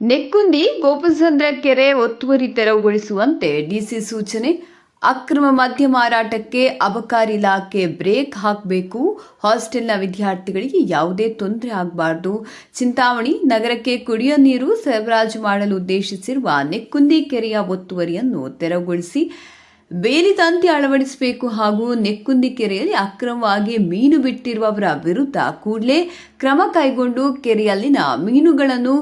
ನೆಕ್ಕುಂದಿ ಗೋಪಸಂದ್ರ ಕೆರೆ ಒತ್ತುವರಿ ತೆರವುಗೊಳಿಸುವಂತೆ ಡಿಸಿ ಸೂಚನೆ. ಅಕ್ರಮ ಮದ್ಯ ಮಾರಾಟಕ್ಕೆ ಅಬಕಾರಿ ಇಲಾಖೆ ಬ್ರೇಕ್ ಹಾಕಬೇಕು. ಹಾಸ್ಟೆಲ್ನ ವಿದ್ಯಾರ್ಥಿಗಳಿಗೆ ಯಾವುದೇ ತೊಂದರೆ ಆಗಬಾರದು. ಚಿಂತಾಮಣಿ, ನಗರಕ್ಕೆ ಕುಡಿಯುವ ನೀರು ಸರಬರಾಜು ಮಾಡಲು ಉದ್ದೇಶಿಸಿರುವ ನೆಕ್ಕುಂದಿ ಕೆರೆಯ ಒತ್ತುವರಿಯನ್ನು ತೆರವುಗೊಳಿಸಿ ಬೇಲಿ ತಂತಿ ಅಳವಡಿಸಬೇಕು ಹಾಗೂ ನೆಕ್ಕುಂದಿ ಕೆರೆಯಲ್ಲಿ ಅಕ್ರಮವಾಗಿ ಮೀನು ಬಿಟ್ಟಿರುವವರ ವಿರುದ್ಧ ಕೂಡಲೇ ಕ್ರಮ ಕೈಗೊಂಡು ಕೆರೆಯಲ್ಲಿನ ಮೀನುಗಳನ್ನು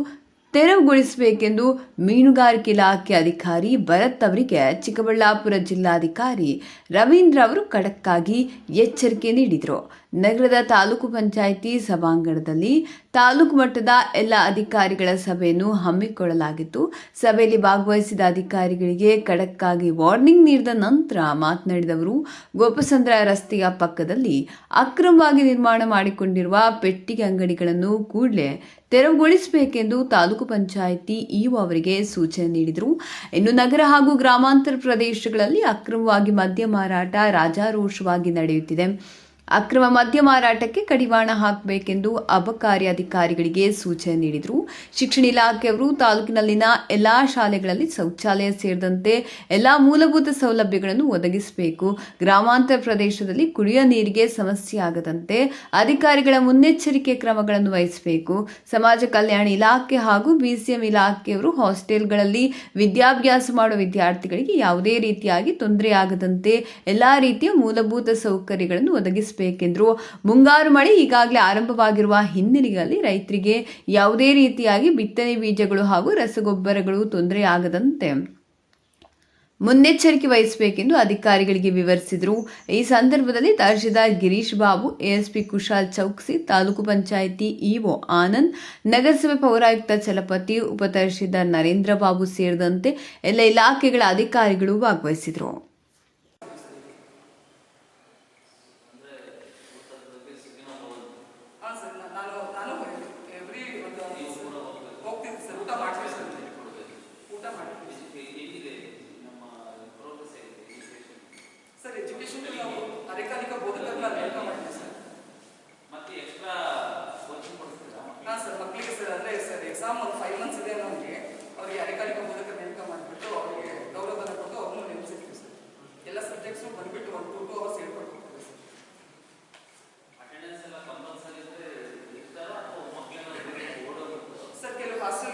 ತೆರವುಗೊಳಿಸಬೇಕೆಂದು ಮೀನುಗಾರಿಕೆ ಇಲಾಖೆ ಅಧಿಕಾರಿ ಭರತ್ ಅವರಿಗೆ ಚಿಕ್ಕಬಳ್ಳಾಪುರ ಜಿಲ್ಲಾಧಿಕಾರಿ ರವೀಂದ್ರ ಅವರು ಖಡಕ್ಕಾಗಿ ಎಚ್ಚರಿಕೆ ನೀಡಿದರು. ನಗರದ ತಾಲೂಕು ಪಂಚಾಯಿತಿ ಸಭಾಂಗಣದಲ್ಲಿ ತಾಲೂಕು ಮಟ್ಟದ ಎಲ್ಲ ಅಧಿಕಾರಿಗಳ ಸಭೆಯನ್ನು ಹಮ್ಮಿಕೊಳ್ಳಲಾಗಿತ್ತು. ಸಭೆಯಲ್ಲಿ ಭಾಗವಹಿಸಿದ ಅಧಿಕಾರಿಗಳಿಗೆ ಖಡಕ್ಕಾಗಿ ವಾರ್ನಿಂಗ್ ನೀಡಿದ ನಂತರ ಮಾತನಾಡಿದವರು, ಗೋಪಸಂದ್ರ ರಸ್ತೆಯ ಪಕ್ಕದಲ್ಲಿ ಅಕ್ರಮವಾಗಿ ನಿರ್ಮಾಣ ಮಾಡಿಕೊಂಡಿರುವ ಪೆಟ್ಟಿಗೆ ಅಂಗಡಿಗಳನ್ನು ಕೂಡಲೇ ತೆರವುಗೊಳಿಸಬೇಕೆಂದು ತಾಲೂಕು ಪಂಚಾಯಿತಿ ಇಒ ಅವರಿಗೆ ಸೂಚನೆ ನೀಡಿದರು. ಇನ್ನು ನಗರ ಹಾಗೂ ಗ್ರಾಮಾಂತರ ಪ್ರದೇಶಗಳಲ್ಲಿ ಅಕ್ರಮವಾಗಿ ಮದ್ಯ ಮಾರಾಟ ರಾಜಾರೋಷವಾಗಿ ನಡೆಯುತ್ತಿದೆ. ಅಕ್ರಮ ಮದ್ಯ ಮಾರಾಟಕ್ಕೆ ಕಡಿವಾಣ ಹಾಕಬೇಕೆಂದು ಅಬಕಾರಿ ಅಧಿಕಾರಿಗಳಿಗೆ ಸೂಚನೆ ನೀಡಿದರು. ಶಿಕ್ಷಣ ಇಲಾಖೆಯವರು ತಾಲೂಕಿನಲ್ಲಿನ ಎಲ್ಲಾ ಶಾಲೆಗಳಲ್ಲಿ ಶೌಚಾಲಯ ಸೇರಿದಂತೆ ಎಲ್ಲಾ ಮೂಲಭೂತ ಸೌಲಭ್ಯಗಳನ್ನು ಒದಗಿಸಬೇಕು. ಗ್ರಾಮಾಂತರ ಪ್ರದೇಶದಲ್ಲಿ ಕುಡಿಯುವ ನೀರಿಗೆ ಸಮಸ್ಯೆ ಆಗದಂತೆ ಅಧಿಕಾರಿಗಳ ಮುನ್ನೆಚ್ಚರಿಕೆ ಕ್ರಮಗಳನ್ನು ವಹಿಸಬೇಕು. ಸಮಾಜ ಕಲ್ಯಾಣ ಇಲಾಖೆ ಹಾಗೂ ಬಿಸಿಎಂ ಇಲಾಖೆಯವರು ಹಾಸ್ಟೆಲ್ಗಳಲ್ಲಿ ವಿದ್ಯಾಭ್ಯಾಸ ಮಾಡುವ ವಿದ್ಯಾರ್ಥಿಗಳಿಗೆ ಯಾವುದೇ ರೀತಿಯಾಗಿ ತೊಂದರೆಯಾಗದಂತೆ ಎಲ್ಲಾ ರೀತಿಯ ಮೂಲಭೂತ ಸೌಕರ್ಯಗಳನ್ನು ಒದಗಿಸಬೇಕೆಂದರು ಮುಂಗಾರು ಮಳೆ ಈಗಾಗಲೇ ಆರಂಭವಾಗಿರುವ ಹಿನ್ನೆಲೆಯಲ್ಲಿ ರೈತರಿಗೆ ಯಾವುದೇ ರೀತಿಯಾಗಿ ಬಿತ್ತನೆ ಬೀಜಗಳು ಹಾಗೂ ರಸಗೊಬ್ಬರಗಳು ತೊಂದರೆಯಾಗದಂತೆ ಮುನ್ನೆಚ್ಚರಿಕೆ ವಹಿಸಬೇಕೆಂದು ಅಧಿಕಾರಿಗಳಿಗೆ ವಿವರಿಸಿದರು. ಈ ಸಂದರ್ಭದಲ್ಲಿ ತಹಶೀಲ್ದಾರ್ ಗಿರೀಶ್ ಬಾಬು, ಎಎಸ್ಪಿ ಕುಶಾಲ್ ಚೌಕ್ಸಿ, ತಾಲೂಕು ಪಂಚಾಯಿತಿ ಇಒ ಆನಂದ್, ನಗರಸಭೆ ಪೌರಾಯುಕ್ತ ಚಲಪತಿ ಉಪತಹಶೀಲ್ದಾರ್ ನರೇಂದ್ರ ಬಾಬು ಸೇರಿದಂತೆ ಎಲ್ಲ ಇಲಾಖೆಗಳ ಅಧಿಕಾರಿಗಳು ಭಾಗವಹಿಸಿದರು. ಸರ್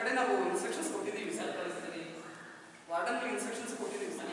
ಕಡೆ ನಾವು ಇನ್ಸ್ಟ್ರಕ್ಷನ್ಸ್ ಕೊಟ್ಟಿದ್ದೀವಿ ಸರ್. ವಾರ್ಡನ್ ಇನ್ಸ್ಟ್ರಕ್ಷನ್ಸ್ ಕೊಟ್ಟಿದ್ದೀವಿ ಸರ್